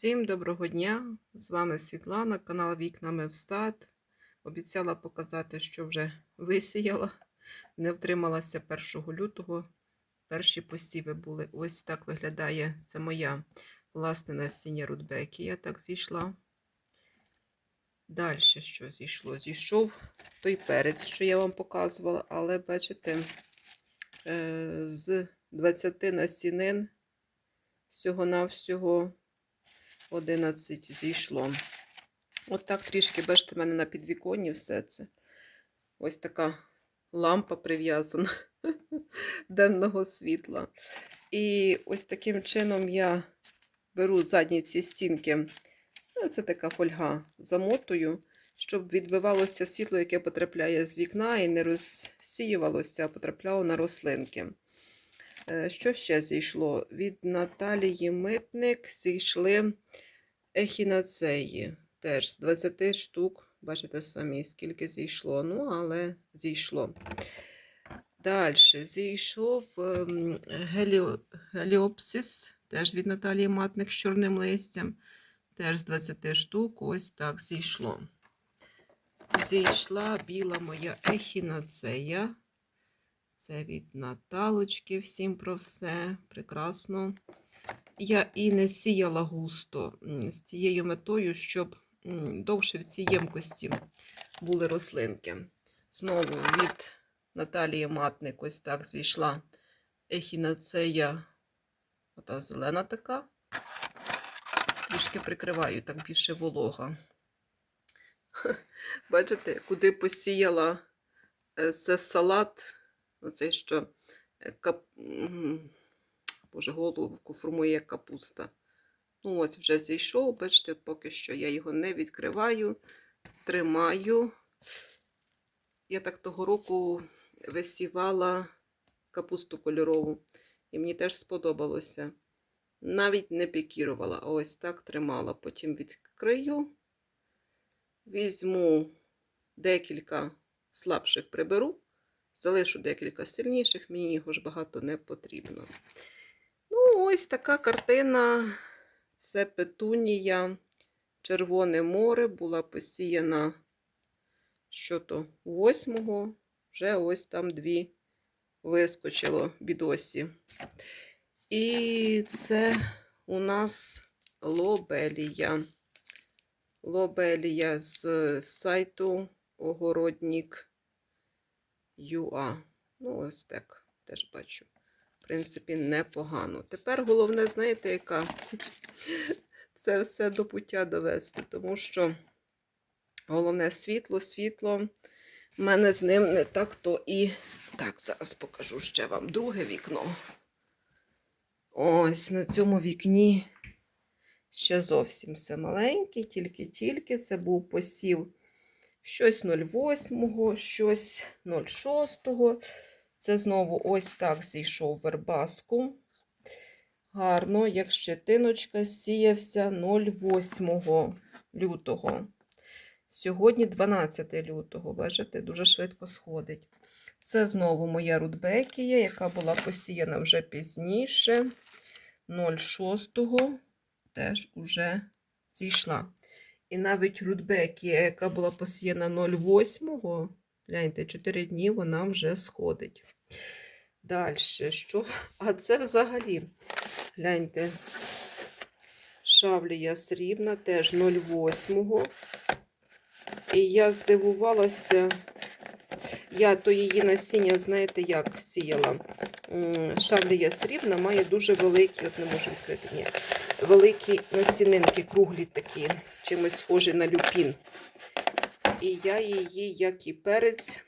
Всім доброго дня! З вами Світлана, канал Вікнами в сад. Обіцяла показати, що вже висіяла. Не втрималася 1 лютого. Перші посіви були. Ось так виглядає. Це моя власне насіння Рудбекія. Так зійшла. Далі що зійшло? Зійшов той перець, що я вам показувала, але бачите, е, з 20 насінин всього-навсього 11 зійшло. От так трішки, бачите, в мене на підвіконні все це. Ось така лампа прив'язана денного світла. І ось таким чином я беру задні ці стінки. ну, Це така фольга замотую, щоб відбивалося світло, яке потрапляє з вікна, і не розсіювалося, а потрапляло на рослинки. Е, Що ще зійшло? Від Наталії Митник зійшли ехінацеї. Теж з 20 штук, бачите самі, скільки зійшло. Ну, але зійшло. Далі зійшов ем, геліо... геліопсис, теж від Наталії Матник з чорним листям. Теж з 20 штук, ось так зійшло. Зійшла біла моя ехінацея. Це від Наталочки. Всім про все. Прекрасно. Я і не сіяла густо з цією метою, щоб довше в цій ємкості були рослинки. Знову від Наталії Матник ось так зійшла ехінацея. Ота зелена така. Трішки прикриваю, так більше волога. Бачите, куди посіяла е, це салат. Оцей, що е, кап... Боже, головку формує як капуста. Ну, ось вже зійшов, бачите, поки що я його не відкриваю, тримаю. Я так того року висівала капусту кольорову, і мені теж сподобалося. Навіть не пікірувала, а ось так тримала. Потім відкрию, візьму декілька слабших приберу. Залишу декілька сильніших, мені його ж багато не потрібно. Ну, ось така картина. Це петунія, Червоне море була посіяна що то 8-го, вже ось там дві вискочило бідосі. І це у нас лобелія. Лобелія з сайту Огороднік. UA. Ну, ось так теж бачу. В принципі, непогано. Тепер головне, знаєте, яка це все до пуття довести, тому що головне світло, світло. У мене з ним не так то і. Так, зараз покажу ще вам друге вікно. Ось на цьому вікні ще зовсім все маленьке, тільки-тільки це був посів щось 0,8, щось 0,6. Це знову ось так зійшов вербаску. Гарно, як щетиночка, сіявся 0,8 лютого. Сьогодні 12 лютого, бачите, дуже швидко сходить. Це знову моя рудбекія, яка була посіяна вже пізніше. 0,6 теж уже зійшла. І навіть рудбекія, яка була посіяна 0,8, гляньте, 4 дні вона вже сходить. Далі, що? А це взагалі, гляньте, шавлія срібна, теж 0,8. І я здивувалася, я то її насіння, знаєте, як сіяла. Шавлія срібна має дуже великі, от не можу відкрити, ні, великі насінинки, круглі такі, чимось схожі на люпін. І я її, як і перець,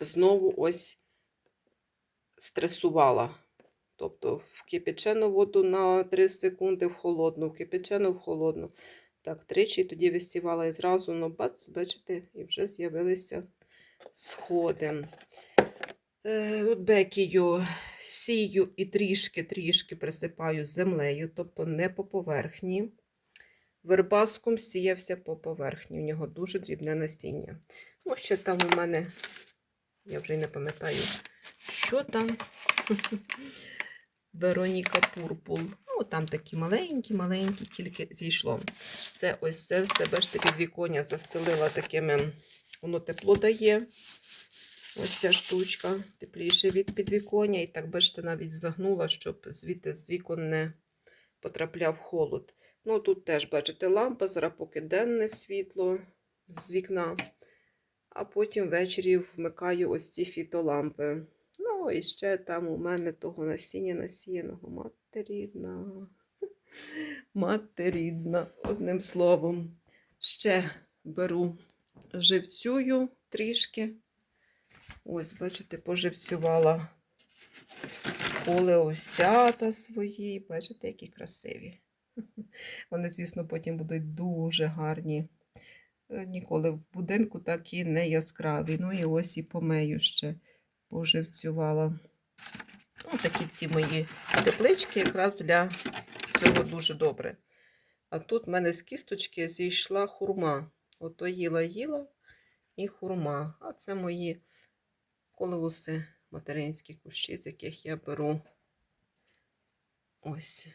знову ось стресувала. Тобто в кипячену воду на 3 секунди в холодну, в кипячену в холодну. Так, тричі тоді висівала і зразу, ну, бац, бачите, і вже з'явилися сходи. Е, От бекію сію і трішки-трішки присипаю землею, тобто не по поверхні. Вербаском сіявся по поверхні. У нього дуже дрібне насіння. Ну, ще там у мене, я вже й не пам'ятаю, що там. Вероніка Пурпул. Ну, там такі маленькі, маленькі, тільки зійшло. Це ось це все, бачите, підвіконня застелила такими, воно тепло дає. Ось ця штучка тепліше від підвіконня. І так, бачите, навіть загнула, щоб звідти з вікон не потрапляв холод. Ну, тут теж, бачите, лампа, зараз поки денне світло з вікна, а потім ввечері вмикаю ось ці фітолампи. Ну, і ще там у мене того насіння насіяного мати рідна. Мати рідна, одним словом. Ще беру живцюю трішки. Ось, бачите, поживцювала колеосята свої. Бачите, які красиві. Вони, звісно, потім будуть дуже гарні. Е, Ніколи в будинку так і не яскраві. Ну і ось і помею ще поживцювала. Ось такі ці мої теплички якраз для цього дуже добре. А тут в мене з кісточки зійшла хурма. Ото їла їла і хурма. А це мої колеуси материнські кущі, з яких я беру ось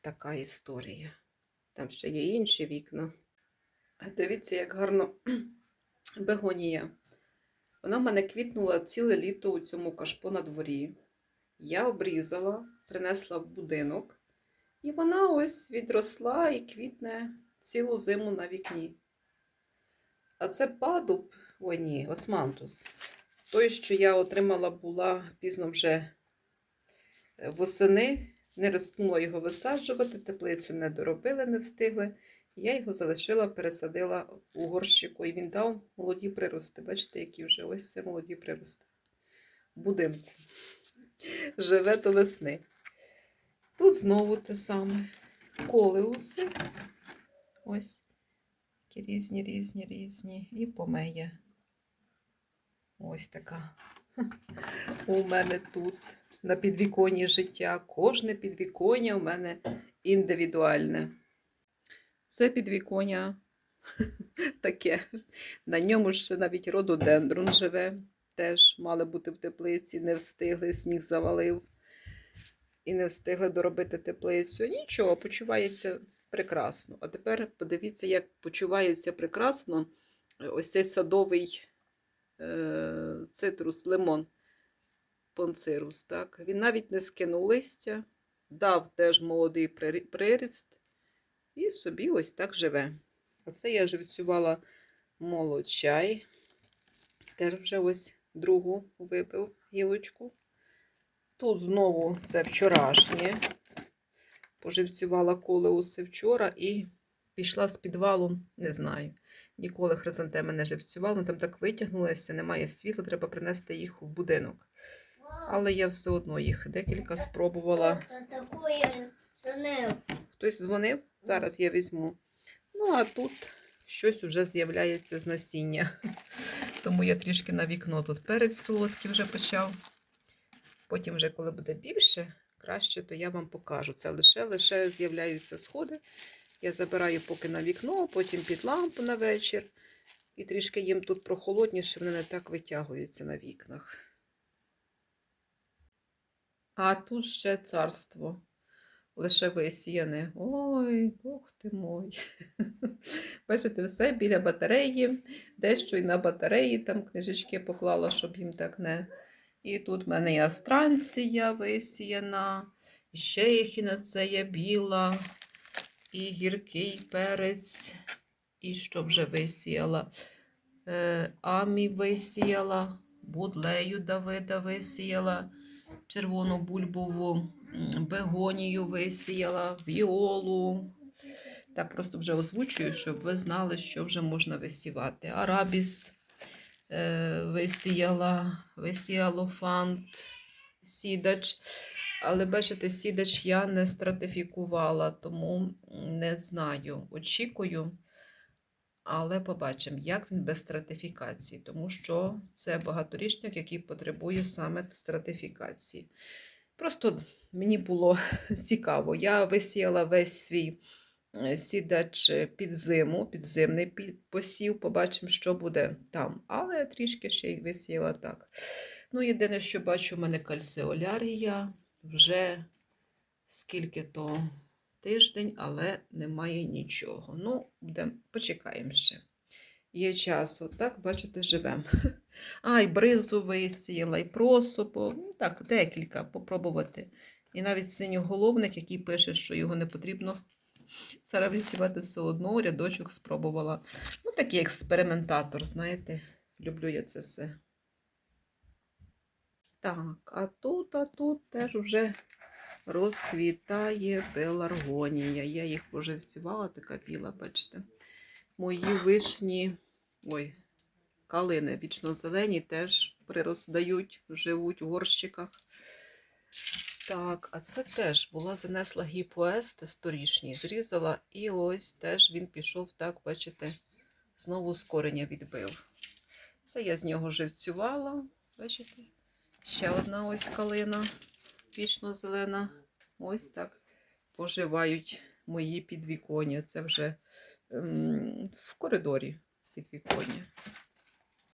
така історія. Там ще є інші вікна. А Дивіться, як гарно бегонія. Вона в мене квітнула ціле літо у цьому кашпо на дворі. Я обрізала, принесла в будинок, і вона ось відросла і квітне цілу зиму на вікні. А це падуб, ой ні, османтус. Той, що я отримала, була пізно вже е, восени, не рискнула його висаджувати, теплицю не доробили, не встигли. Я його залишила, пересадила у горщику, і він дав молоді прирости. Бачите, які вже ось це молоді прирости. Будинку. Живе до весни. Тут знову те саме. Колеуси. Ось. Такі різні, різні, різні. І помея. Ось така. У мене тут на підвіконні життя. Кожне підвіконня у мене індивідуальне. Це підвіконня таке. На ньому ще навіть рододендрон живе. Теж мали бути в теплиці, не встигли, сніг завалив і не встигли доробити теплицю. Нічого, почувається прекрасно. А тепер подивіться, як почувається прекрасно ось цей садовий цитрус, лимон, понцирус. Так? Він навіть не скинув листя, дав теж молодий приріст і собі ось так живе. А це я живцювала молочай. Теж вже ось другу вибив гілочку. Тут знову це вчорашнє. Поживцювала колеуси вчора і пішла з підвалу, не знаю. Ніколи хризантеми не живцювала, там так витягнулася, немає світла, треба принести їх в будинок. Але я все одно їх декілька спробувала. Хтось дзвонив, зараз я візьму. Ну, а тут щось вже з'являється з насіння. Тому я трішки на вікно тут перець солодкий вже почав. Потім, вже, коли буде більше, краще, то я вам покажу. Це лише лише з'являються сходи. Я забираю поки на вікно, потім під лампу на вечір. І трішки їм тут прохолодніше, вони не так витягуються на вікнах. А тут ще царство. Лише висіяне. Ой, Бог ти мой. Бачите, все біля батареї, дещо і на батареї там книжечки поклала, щоб їм так не. І тут в мене і астранція висіяна, і ще є біла, і гіркий перець, і що вже висіяла. Е, Амі висіяла, будлею Давида висіяла, червону бульбову, бегонію висіяла, віолу. Так просто вже озвучую, щоб ви знали, що вже можна висівати. Арабіс е, висіяла, висіялофант, сідач. Але бачите, сідач я не стратифікувала, тому не знаю. Очікую, але побачимо, як він без стратифікації, тому що це багаторічник, який потребує саме стратифікації. Просто мені було цікаво. Я висіяла весь свій е, сідач е, під зиму, підзимний пі- посів, побачимо, що буде там. Але трішки ще й висіяла так. Ну, єдине, що бачу, у мене кальсеолярія вже скільки то тиждень, але немає нічого. Ну, будем, почекаємо ще. Є час, отак, бачите, живемо. А, і бризу висіяла, і просопо. Ну, так, декілька попробувати. І навіть синьоголовник, який пише, що його не потрібно зараз висівати все одно, рядочок спробувала. Ну, такий експериментатор, знаєте, люблю я це все. Так, а тут, а тут теж вже розквітає пеларгонія. Я їх поживцювала, така біла, бачите. Мої вишні, ой, калини вічно-зелені теж приростають, живуть в горщиках. Так, а це теж була занесла гіпоести сторічній, зрізала, і ось теж він пішов, так, бачите, знову з відбив. Це я з нього живцювала, бачите? Ще одна ось калина вічно-зелена. Ось так поживають мої підвіконня. Це вже ем, в коридорі підвіконня.